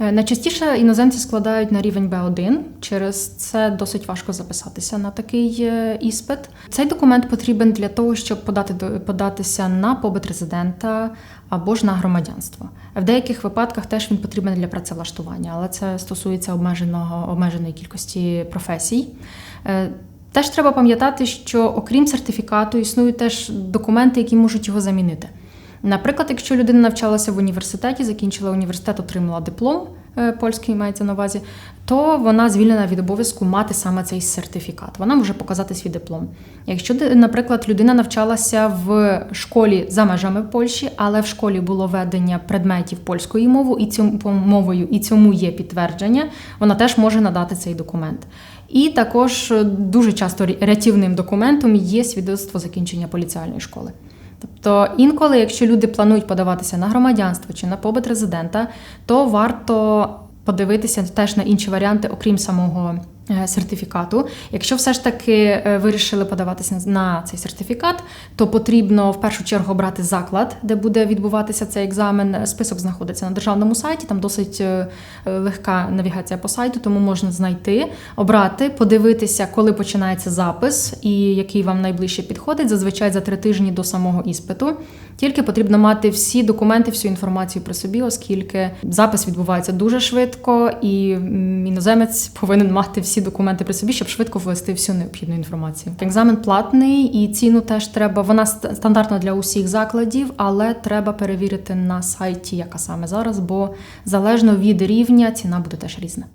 Е, Найчастіше іноземці складають на рівень B1, через це досить важко записатися на такий е, іспит. Цей документ потрібен для того, щоб подати податися на побит резидента або ж на громадянство. В деяких випадках теж він потрібен для працевлаштування, але це стосується обмеженого обмеженої кількості професій. Е, Теж треба пам'ятати, що окрім сертифікату існують теж документи, які можуть його замінити. Наприклад, якщо людина навчалася в університеті, закінчила університет, отримала диплом е, польський мається на увазі, то вона звільнена від обов'язку мати саме цей сертифікат. Вона може показати свій диплом. Якщо, наприклад, людина навчалася в школі за межами Польщі, але в школі було ведення предметів польською мовою і цьому мовою, і цьому є підтвердження, вона теж може надати цей документ. І також е, дуже часто рятівним документом є свідоцтво закінчення поліціальної школи. Тобто інколи, якщо люди планують подаватися на громадянство чи на побит резидента, то варто подивитися теж на інші варіанти, окрім самого сертифікату. Якщо все ж таки е, вирішили подаватися на цей сертифікат, то потрібно в першу чергу обрати заклад, де буде відбуватися цей екзамен. Список знаходиться на державному сайті. Там досить е, е, легка навігація по сайту, тому можна знайти, обрати, подивитися, коли починається запис і який вам найближче підходить. Зазвичай за три тижні до самого іспиту. Тільки потрібно мати всі документи, всю інформацію при собі, оскільки запис відбувається дуже швидко, і іноземець повинен мати всі документи при собі, щоб швидко ввести всю необхідну інформацію. Екзамен платний і ціну теж треба. Вона стандартна для усіх закладів, але треба перевірити на сайті, яка саме зараз, бо залежно від рівня ціна буде теж різна.